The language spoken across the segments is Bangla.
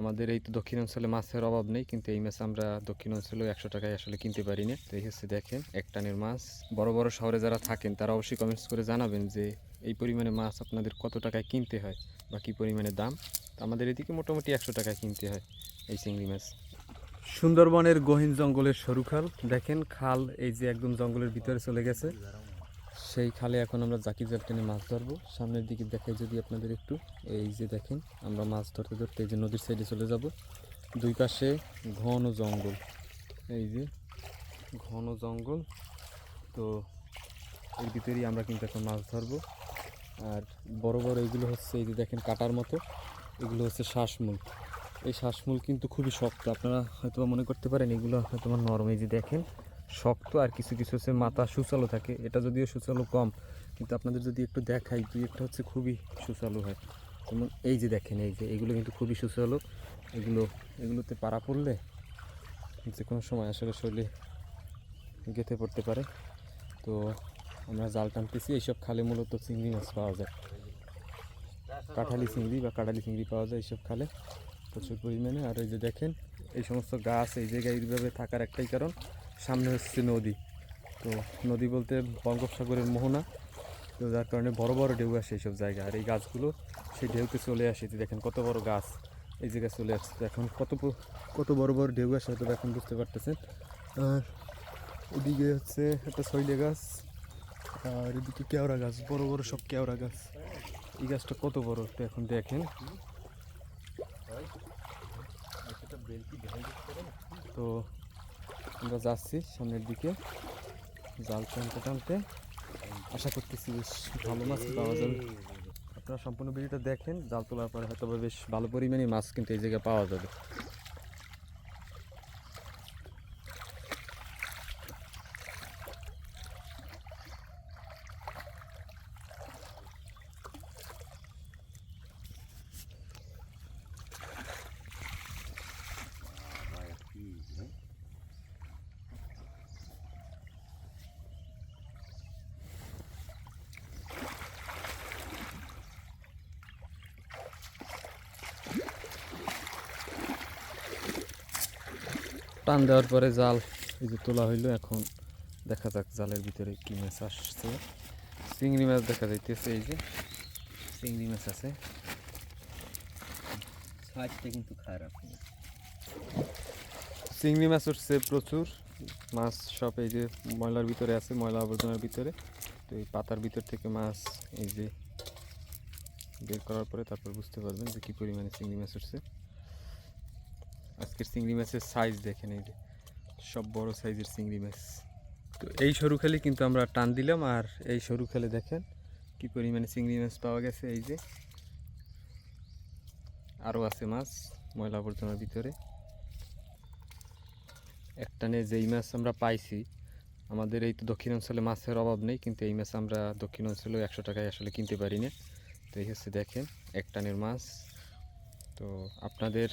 আমাদের এই তো দক্ষিণাঞ্চলে মাছের অভাব নেই, কিন্তু এই মাছ আমরা দক্ষিণাঞ্চলেও একশো টাকায় আসলে কিনতে পারি না। তো এই হচ্ছে দেখেন, এক টানের মাছ। বড় বড় শহরে যারা থাকেন, তারা অবশ্যই কমেন্টস করে জানাবেন যে, এই পরিমাণে মাছ আপনাদের কত টাকায় কিনতে হয় বা কী পরিমাণে দাম? তো আমাদের এদিকে মোটামুটি একশো টাকায় কিনতে হয় এই চিংড়ি মাছ। সুন্দরবনের গহীন জঙ্গলের সরু খাল। দেখেন খাল এই যে একদম জঙ্গলের ভিতরে চলে গেছে। সেই খালে এখন আমরা জাকি জাল টেনে মাছ ধরবো। সামনের দিকে দেখাই যদি আপনাদের একটু। এই যে দেখেন, আমরা মাছ ধরতে ধরতে এই যে নদীর সাইডে চলে যাব। দুই পাশে ঘন জঙ্গল। এই যে ঘন জঙ্গল। তো এর ভিতরেই আমরা কিন্তু এখন মাছ ধরবো। আর বড় বড় এইগুলো হচ্ছে এই যে দেখেন কাটার মতো। এগুলো হচ্ছে শ্বাসমূল। এই শ্বাসমূল কিন্তু খুবই শক্ত। আপনারা হয়তো মনে করতে পারেন এগুলো হয়তো নরম। এই যে দেখেন শক্ত আর কিছু কিছু হচ্ছে মাথা সুচালো থাকে। এটা যদিও সুচালো কম, কিন্তু আপনাদের যদি একটু দেখাই দুই একটা হচ্ছে খুবই সুচালো হয়। যেমন এই যে দেখেন, এই যে এগুলো কিন্তু খুবই সুচালো। এগুলো, এগুলোতে পাড়া পড়লে যে কোনো সময় আসলে শরীরে গেঁথে পড়তে পারে। তো আমরা জাল টানতেছি, এইসব খালে মূলত চিংড়ি মাছ পাওয়া যায়। কাঁঠালি চিংড়ি বা কাঁঠালি চিংড়ি পাওয়া যায় এইসব খালে প্রচুর পরিমাণে। আর এই যে দেখেন, এই সমস্ত গাছ এই জায়গায় এইভাবে থাকার একটাই কারণ সামনে হচ্ছে নদী। তো নদী বলতে বঙ্গোপসাগরের মোহনা। তো যার কারণে বড় বড় ঢেউ আসে এইসব জায়গায়। আর এই গাছগুলো সেই ঢেউতে চলে আসে। দেখেন কত বড় গাছ। এই জায়গায় চলে আসছে। তো এখন কত কত বড় বড় ঢেউ আসে হয়তো এখন বুঝতে পারতেছেন। আর ওদিকে হচ্ছে একটা শৈলে গাছ। আর এদিকে কেওড়া গাছ। বড় বড় সব কেওড়া গাছ। এই গাছটা কত বড় একটু এখন দেখেন। তো আমরা যাচ্ছি সামনের দিকে। জাল টানতে টানতে। আশা করতেছি বেশ ভালো মাছ পাওয়া যাবে। আপনারা সম্পূর্ণ ভিডিওটা দেখেন, জাল তোলার পরে হয়তো বেশ ভালো পরিমাণে মাছ কিন্তু এই জায়গায় পাওয়া যাবে। টান দেওয়ার পরে জাল এই যে তোলা হইল এখন দেখা যাক জালের ভিতরে কি মাছ আসছে। চিংড়ি মাছ দেখা যাইতেছে এই যে চিংড়ি মাছ আছে। সাইজটা কিন্তু খারাপ। চিংড়ি মাছ উঠছে প্রচুর। মাছ সব এই যে ময়লার ভিতরে আছে ময়লা আবর্জনার ভিতরে। তো এই পাতার ভিতর থেকে মাছ এই যে বের করার পরে তারপর বুঝতে পারবেন যে কী পরিমাণে চিংড়ি মাছ উঠছে। আজকের চিংড়ি মাছের সাইজ দেখেন এই যে, সব বড় সাইজের চিংড়ি মাছ। তো এই সরু খালি কিন্তু আমরা টান দিলাম, আর এই সরু খালে দেখেন কী পরিমাণে চিংড়ি মাছ পাওয়া গেছে এই যে। আরও আছে মাছ, ময়লা আবর্জনার ভিতরে। একটানে যেই মাছ আমরা পাইছি, আমাদের এই তো দক্ষিণাঞ্চলে মাছের অভাব নেই, কিন্তু এই মাছ আমরা দক্ষিণাঞ্চলেও একশো টাকায় আসলে কিনতে পারি না। তো এই হচ্ছে দেখেন, এক টানের মাছ। তো আপনাদের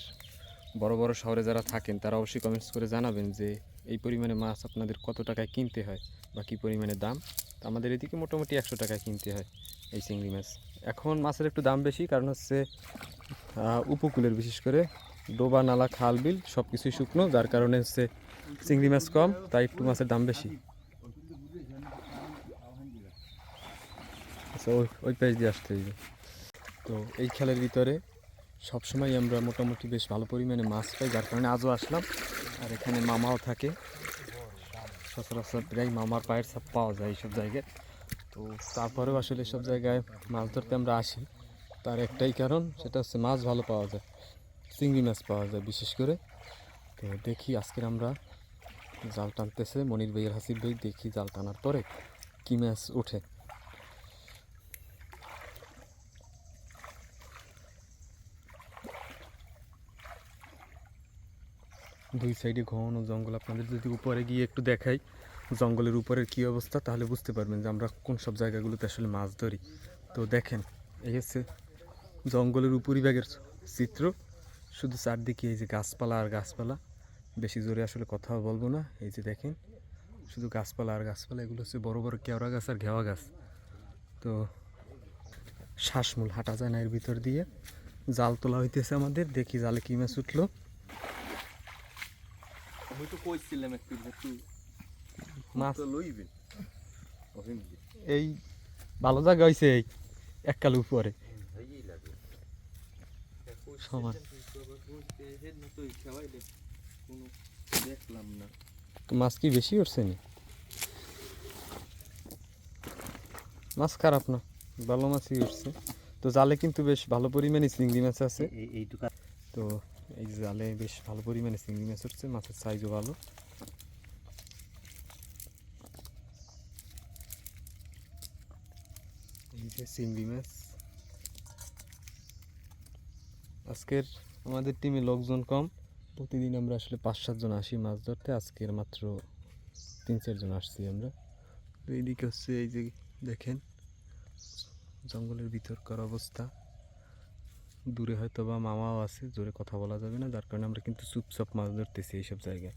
বড় বড় শহরে যারা থাকেন, তারা অবশ্যই কমেন্টস করে জানাবেন যে এই পরিমাণে মাছ আপনাদের কত টাকায় কিনতে হয় বা কী পরিমাণে দাম। তো আমাদের এদিকে মোটামুটি একশো টাকায় কিনতে হয় এই চিংড়ি মাছ। এখন মাছের একটু দাম বেশি, কারণ হচ্ছে উপকূলের বিশেষ করে ডোবা, নালা, খাল, বিল সব কিছুই শুকনো, যার কারণে হচ্ছে চিংড়ি মাছ কম, তাই একটু মাছের দাম বেশি। আচ্ছা ওই ওই পেজ দিয়ে আসতে তো এই খেলের ভিতরে সবসময় আমরা মোটামুটি বেশ ভালো পরিমাণে মাছ পাই, যার কারণে আজও আসলাম। আর এখানে মামাও থাকে। সচরাচর প্রায় মামার পায়ের ছাপ পাওয়া যায় এইসব জায়গায়। তো তারপরেও আসলে সব জায়গায় মাছ ধরতে আমরা আসি। তার একটাই কারণ, সেটা হচ্ছে মাছ ভালো পাওয়া যায়, চিংড়ি মাছ পাওয়া যায় বিশেষ করে। তো দেখি আজকের আমরা জাল টানতেছে মনির ভাইয়ের হাসিব ভাই, দেখি জাল টানার পরে কি মাছ ওঠে। দুই সাইডে ঘন জঙ্গল। আপনাদের যদি উপরে গিয়ে একটু দেখাই জঙ্গলের উপরের কী অবস্থা, তাহলে বুঝতে পারবেন যে আমরা কোন সব জায়গাগুলোতে আসলে মাছ ধরি। তো দেখেন, এই হচ্ছে জঙ্গলের উপরিভাগের চিত্র। শুধু চারদিকে এই যে গাছপালা আর গাছপালা, বেশি জোরে আসলে কথা বলব না। এই যে দেখেন, শুধু গাছপালা আর গাছপালা, এগুলো হচ্ছে বড় বড় কেওড়া গাছ আর ঘেওয়া গাছ। তো শ্বাসমূল হাঁটা যায় না এর ভিতর দিয়ে। জাল তোলা হইতেছে আমাদের, দেখি জালে কি মাছ উঠল। আমি তো কইছিলাম একটু তুই মাছ। তো লইবেন এই ভালো জায়গা হয়েছে এই এককাল উপরে। ভাইই লাগে সমান। তুই খাওয়াই দে কোনো দেখলাম না মাছ কি বেশি উঠছে নি? মাছ খারাপ না ভালো মাছই উঠছে। তো জালে কিন্তু বেশ ভালো পরিমাণে চিংড়ি মাছ আছে। তো এই জালে বেশ ভালো পরিমাণে চিংড়ি মাছ উঠছে, মাছের সাইজও ভালো। চিংড়ি মাছ। আজকের আমাদের টিমে লোকজন কম, প্রতিদিন আমরা আসলে পাঁচ সাতজন আসি মাছ ধরতে, আজকের মাত্র তিন চারজন আসছি আমরা। এইদিকে হচ্ছে এই যে দেখেন, জঙ্গলের ভিতরকার অবস্থা। দূরে হয়তো বা মামাও আছে, জোরে কথা বলা যাবে না। যার কারণে আমরা কিন্তু চুপচাপ মাছ ধরতেছি এইসব জায়গায়।